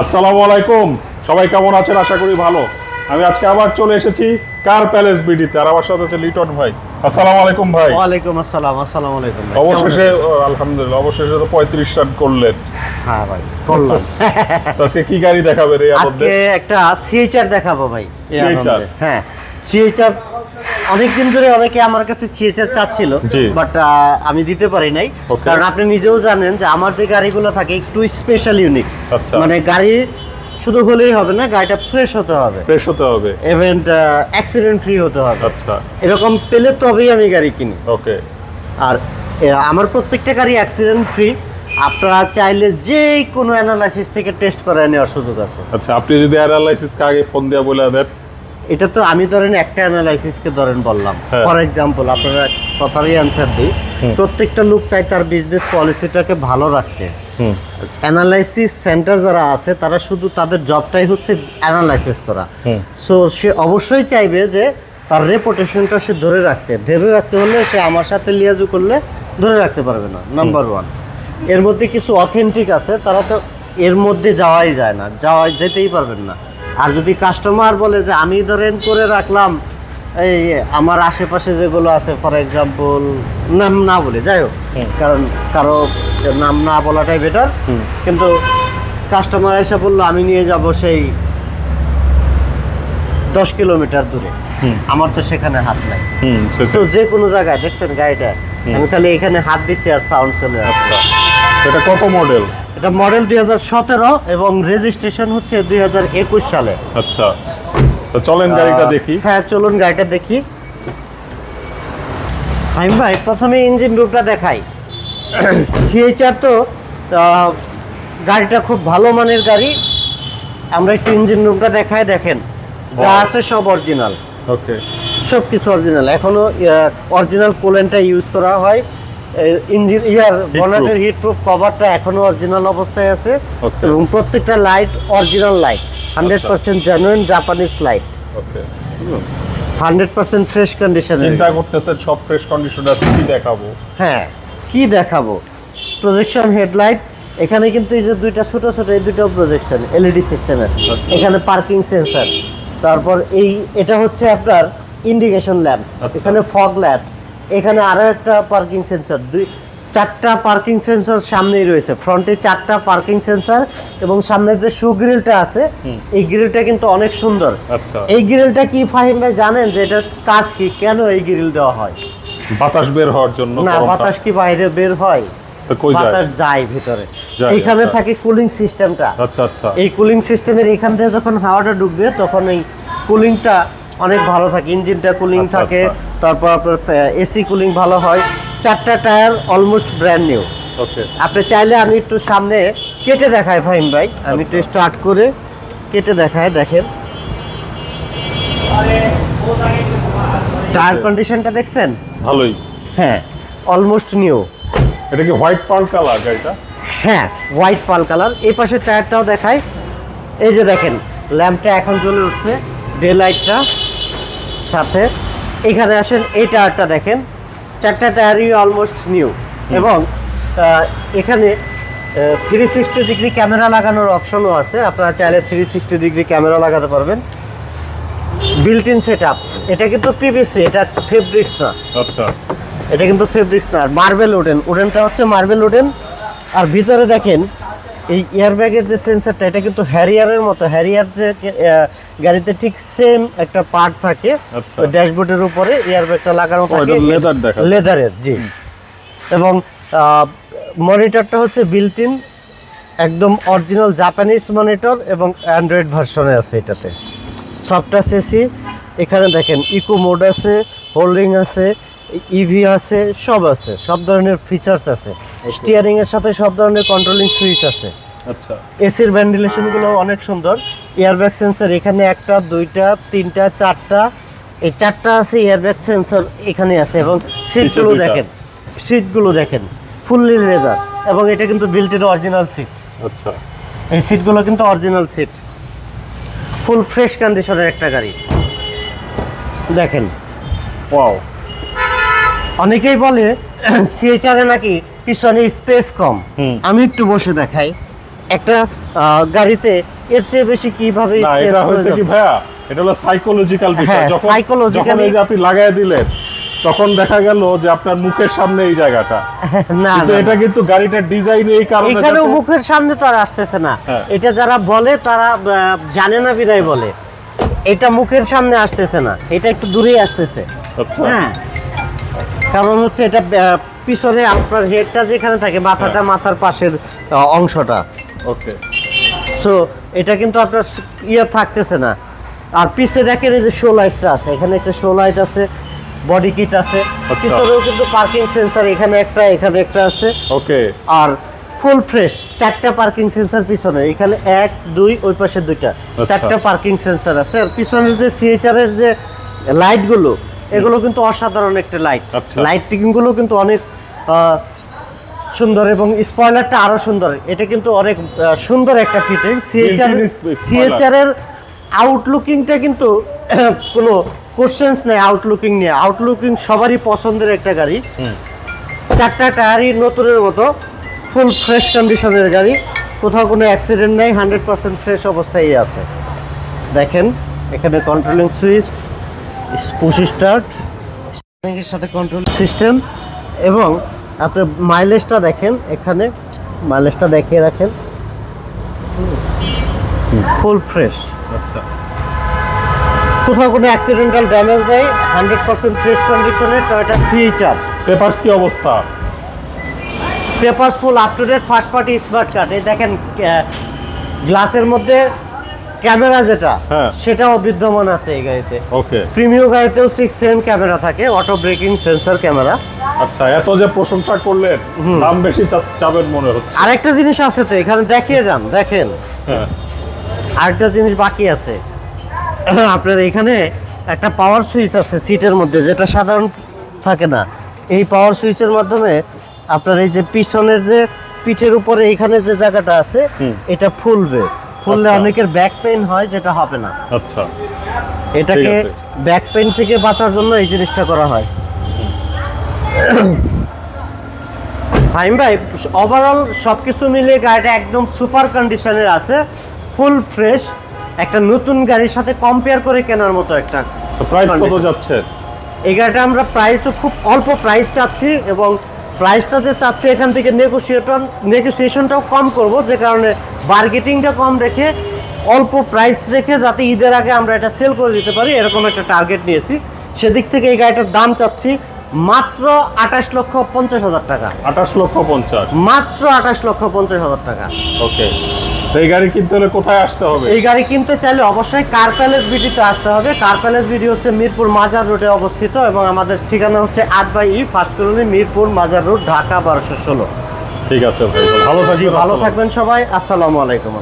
আসসালামু আলাইকুম। সবাই কেমন আছেন? আশা করি ভালো। আমি আজকে আবার চলে এসেছি কার প্যালেস বিডিতে আর আমার সাথে আছে লিটন ভাই। আসসালামু আলাইকুম ভাই। ওয়ালাইকুম আসসালাম আসসালামু আলাইকুম। অবশেষে আলহামদুলিল্লাহ অবশেষে তো পঁয়ত্রিশ রান করলেন। হ্যাঁ ভাই করলাম। আজকে কি গাড়ি দেখাবেন এই আজকে একটা সিএইচআর দেখাবো ভাই? আনন্দে। হ্যাঁ সিএইচআর অনেকদিন ধরে অনেকে আমার কাছে সিএইচআর চাচ্ছিল বাট আমি দিতে পারি নাই। কারণ আপনি নিজেও জানেন যে আমার যে গাড়িগুলো থাকে একটু স্পেশাল ইউনিক। মানে গাড়ি শুধু হলেই হবে না গাড়িটা ফ্রেশ হতে হবে। ফ্রেশ হতে হবে। ইভেন্ট অ্যাক্সিডেন্ট ফ্রি হতে হবে। আচ্ছা। এরকম পেলে তবেই আমি গাড়ি কিনি। ওকে। আর আমার প্রত্যেকটা গাড়ি অ্যাক্সিডেন্ট ফ্রি আপনারা চাইলে যে কোনো অ্যানালাইসিস থেকে টেস্ট করে নেওয়ার সুযোগ আছে। আচ্ছা আপনি যদি অ্যানালাইসিস আগে ফোন দিয়ে বলে দেন। এটা তো আমি ধরেন একটা অ্যানালাইসিসকে ধরেন বললাম। হ্যাঁ। ফর এক্সাম্পল আপনারা কথারই অ্যান্সার দিই। প্রত্যেকটা লোক চাই তার বিজনেস পলিসিটাকে ভালো রাখতে। অ্যানালাইসিস সেন্টার যারা আছে তারা শুধু তাদের জবটাই হচ্ছে অ্যানালাইসিস করা। সো সে অবশ্যই চাইবে যে তার রেপুটেশনটা সে ধরে রাখতে। ধরে রাখতে হলে সে আমার সাথে লিয়াজু করলে ধরে রাখতে পারবে না নাম্বার ওয়ানের মধ্যে কিছু অথেন্টিক আছে তারা তো এর মধ্যে যাওয়াই যায় না যাওয়া যেতেই পারবেন না। আর যদি কাস্টমার বলে যে আমি ধরেন করে রাখলাম এই আমার আশেপাশে যেগুলো আছে ফর এক্সাম্পল নাম না বলে যাই হোক। কারণ কারও নাম না বলাটাই বেটার কিন্তু কাস্টমার এসে বলল আমি নিয়ে যাব সেই দশ কিলোমিটার দূরে। আমার তো সেখানে হাত নাই। তো। যে কোনো জায়গায় দেখছেন গাড়িটা? আমি খালি এখানে হাত দিছি আর সাউন্ড চলে আসছে। এটা কত মডেল এটা মডেল দুই হাজার সতেরো এবং রেজিস্ট্রেশন হচ্ছে দুই হাজার একুশ সালে। আচ্ছা। তো চলেন গাড়িটা দেখি। হ্যাঁ চলুন গাড়িটা দেখি। আমি ভাই প্রথমে ইঞ্জিন রুমটা দেখাই। সিএইচআর তো গাড়িটা খুব ভালো মানের গাড়ি। আমরা একটু ইঞ্জিন রুমটা দেখাই দেখেন। যা আছে সব অরিজিনাল ওকে। সব কিছু অরিজিনাল এখনও অরিজিনাল কোলেনটা ইউজ করা হয়। ইঞ্জিন ইয়ার বনাটের হিট প্রুফ কভারটা এখনও অরিজিনাল অবস্থায় আছে। এবং প্রত্যেকটা light original light hundred percent genuine Japanese light okay hundred percent fresh কন্ডিশনে চিন্তা করতেছেন সব ফ্রেশ কন্ডিশন আছে কি দেখাবো? হ্যাঁ কি দেখাবো? প্রজেকশন হেডলাইট এখানে কিন্তু এই যে দুইটা ছোট ছোট এই দুটো প্রজেকশন এলইডি সিস্টেমের এখানে পার্কিং সেন্সর তারপর এই এটা হচ্ছে আপনার ইন্ডিকেশন ল্যাম্প আচ্ছা। এখানে ফগ ল্যাম্প এখানে আরও একটা পার্কিং সেন্সর দুই চারটা পার্কিং সেন্সর সামনেই রয়েছে। ফ্রন্টে চারটা পার্কিং সেন্সর এবং সামনের যে শু গ্রিলটা আছে এই গ্রিলটা কিন্তু অনেক সুন্দর। আচ্ছা। এই গ্রিলটা কি ফাহিম ভাই জানেন যে এটার কাজ কি? কেন এই গ্রিল দেওয়া হয়? বাতাস বের হওয়ার জন্য না বাতাস কি বাইরে বের হয়? বাতাস যায় ভিতরে। আচ্ছা। থাকে কুলিং সিস্টেমটা আচ্ছা আচ্ছা। এই কুলিং সিস্টেমের এখান থেকে যখন হাওয়াটা ঢুকবে তখন এই কুলিংটা অনেক ভালো থাকে ইঞ্জিনটা কুলিং আচ্ছা, থাকে আচ্ছা। তারপর আপনার এসি কুলিং ভালো হয়। চারটা tyre almost brand new okay আপনি চাইলে আমি একটু সামনে কেটে দেখাই ফাহিম ভাই। আমি একটু আচ্ছা। স্টার্ট করে কেটে দেখাই দেখেন। টায়ার কন্ডিশনটা দেখছেন? ভালোই। হ্যাঁ অলমোস্ট নিউ এটা কি হোয়াইট পাল কালার গাড়িটা হ্যাঁ হোয়াইট পাল কালার এই পাশে টায়ারটাও দেখায় এই যে দেখেন ল্যাম্পটা এখন জ্বলে উঠছে ডে লাইটটা সাথে। এখানে আসেন এই টায়ারটা দেখেন। চারটা টায়ারই অলমোস্ট নিউ এবং এখানে থ্রি সিক্সটি ডিগ্রি ক্যামেরা লাগানোর অপশনও আছে। আপনারা চাইলে থ্রি সিক্সটি ডিগ্রি ক্যামেরা লাগাতে পারবেন। বিল্ট ইন সেট আপ এটা কিন্তু পিভিসি এটা ফেব্রিক্স না। আচ্ছা। এটা কিন্তু ফেব্রিক্স না। মার্বেল উডেন উডেনটা হচ্ছে মার্বেল উডেন আর ভিতরে দেখেন এই এয়ারব্যাগের যে সেন্সারটা এটা কিন্তু হ্যারিয়ারের মতো। হ্যারিয়ার যে গাড়িতে ঠিক সেম একটা পার্ট থাকে। আচ্ছা। ওই ড্যাশবোর্ডের উপরে এয়ারব্যাগটা লাগানো থাকে। লেদারের জি। এবং মনিটরটা হচ্ছে বিল্ট ইন একদম অরিজিনাল জাপানিজ মনিটর এবং অ্যান্ড্রয়েড ভার্সনে আছে এটাতে। সফটওয়্যার এসি এখানে দেখেন ইকো মোড আছে হোল্ডিং আছে ইভি আছে সব আছে সব ধরনের ফিচার্স আছে। স্টিয়ারিং এর সাথে সব ধরনের কন্ট্রোলিং সুইচ আছে। আচ্ছা। এসির ভেন্টিলেশনগুলো অনেক সুন্দর। এয়ারব্যাগ সেন্সর এখানে একটা দুইটা তিনটা চারটা। এই চারটা আছে এয়ারব্যাগ সেন্সর এখানে আছে এবং সিটগুলো দেখেন। সিটগুলো দেখেন। ফুললি লেদার এবং এটা কিন্তু বিল্টের অরিজিনাল সিট আচ্ছা। এই সিটগুলো কিন্তু অরিজিনাল সিট ফুল ফ্রেশ কন্ডিশনের একটা গাড়ি। দেখেন। ওয়াও অনেকেই বলে সিএচআর নাকি পিছনে স্পেস কম। আমি একটু বসে দেখাই। একটা গাড়িতে এর চেয়ে বেশি কীভাবে এটা হয়েছে কি ভাইয়া? এটা হলো সাইকোলজিক্যাল বিষয়। হ্যাঁ, যখন এই যে আপনি দিলেন তখন দেখা গেল যে আপনার মুখের সামনে এই জায়গাটা। না কিন্তু এটা কিন্তু গাড়িটার ডিজাইন এই কারণে এখানেও যাতে- মুখের সামনে তো আর আসতেছে না। হ্যাঁ। এটা যারা বলে তারা জানে না বিদায় বলে। এটা মুখের সামনে আসতেছে না। এটা একটু দূরেই আসতেছে। আচ্ছা। হ্যাঁ। কারণ হচ্ছে এটা পিছনে আপনার হেডটা যেখানে থাকে মাথাটা হ্যাঁ। মাথার পাশের অংশটা। ওকে। সো এটা কিন্তু আপনার ইয়ে থাকতেছে না। আর পিছে দেখেন এই যে শো লাইটটা আছে। এখানে একটা শো লাইট আছে বডি কিট আছে। আচ্ছা। পিছনেও কিন্তু পার্কিং সেন্সার এখানে একটা এখানে একটা আছে। ওকে। আর ফুল ফ্রেশ চারটা পার্কিং সেন্সার পিছনে। এখানে এক দুই ওই পাশে দুইটা। চারটা পার্কিং সেন্সার আছে। আর পিছনে যে সিএচআর এর যে লাইটগুলো এগুলো কিন্তু অসাধারণ একটা লাইট আচ্ছা। লাইটিংগুলো কিন্তু অনেক সুন্দর এবং স্পয়লারটা আরও সুন্দর। এটা কিন্তু অনেক সুন্দর একটা ফিটিং সিএচআর সিএচআর এর আউটলুকিংটা কিন্তু কোনো কোশ্চেন্স নেই আউটলুকিং নিয়ে। আউটলুকিং সবারই পছন্দের একটা গাড়ি। চারটা টায়ারই নতুনের মতো ফুল ফ্রেশ কন্ডিশনের গাড়ি। কোথাও কোনো অ্যাক্সিডেন্ট নেই হান্ড্রেড পার্সেন্ট ফ্রেশ অবস্থায় আছে। দেখেন এখানে কন্ট্রোলিং সুইচ পুশ স্টার্ট এর সাথে কন্ট্রোল সিস্টেম এবং আপনি মাইলেজটা দেখেন এখানে মাইলেজটা দেখিয়ে রাখেন। ফুল ফ্রেশ আচ্ছা। কোথাও কোনো অ্যাক্সিডেন্টাল ড্যামেজ নেই হান্ড্রেড পার্সেন্ট ফ্রেশ কন্ডিশনের টয়টা সিএইচআর পেপারস কি অবস্থা? Papers full up to date first party smart card এই দেখেন গ্লাসের মধ্যে ক্যামেরা যেটা হ্যাঁ। সেটাও বিদ্যমান আছে এই গাড়িতে। ওকে প্রিমিয়াম গাড়িতেও সিক্স সেম ক্যামেরা থাকে অটো ব্রেকিং সেন্সর ক্যামেরা আচ্ছা এত যে প্রশংসা করলেন দাম বেশি চাবেন মনে হচ্ছে। আরেকটা জিনিস আছে তো এখানে দেখিয়ে যান দেখেন। হ্যাঁ। আরেকটা জিনিস বাকি আছে। আপনার এখানে একটা পাওয়ার সুইচ আছে সিটের মধ্যে যেটা সাধারণ থাকে না। এই পাওয়ার সুইচের মাধ্যমে আপনার এই যে পিছনের যে পিঠের উপরে এখানে যে জায়গাটা আছে এটা ফুলবে। ফুললে আচ্ছা। অনেকের ব্যাক পেইন হয় যেটা হবে না। আচ্ছা। এটাকে ব্যাক পেইন থেকে বাঁচার জন্য এই জিনিসটা করা হয়। ফাইন ভাই ওভারঅল সব কিছু মিলিয়ে গাড়িটা একদম সুপার কন্ডিশনের আছে ফুল ফ্রেশ একটা নতুন গাড়ির সাথে কম্পেয়ার করে কেনার মতো একটা প্রাইস কত যাচ্ছে? এই গাড়িটা আমরা প্রাইসও খুব অল্প প্রাইস চাচ্ছি এবং প্রাইসটা যে চাচ্ছি এখান থেকে নেগোসিয়েটন নেগোসিয়েশনটাও কম করব যে কারণে বার্গেটিংটা কম রেখে অল্প প্রাইস রেখে যাতে ঈদের আগে আমরা এটা সেল করে দিতে পারি এরকম একটা টার্গেট নিয়েছি। সেদিক থেকে এই গাড়িটার দাম চাচ্ছি মাত্র আঠাশ লক্ষ পঞ্চাশ হাজার টাকা। আঠাশ লক্ষ পঞ্চাশ। মাত্র আঠাশ লক্ষ পঞ্চাশ হাজার টাকা। ওকে। এই গাড়ি কিনতে হলে কোথায় আসতে হবে? এই গাড়ি কিনতে চাইলে অবশ্যই কার প্যালেস বিডিতে আসতে হবে। কার প্যালেস বিডি হচ্ছে মিরপুর মাজার রোডে অবস্থিত এবং আমাদের ঠিকানা হচ্ছে আট by E first colony Mirpur Mazar road Dhaka বারোশো ষোলো। ঠিক আছে ভাই ভালো থাকবেন ভালো থাকবেন সবাই। আসসালামু আলাইকুম।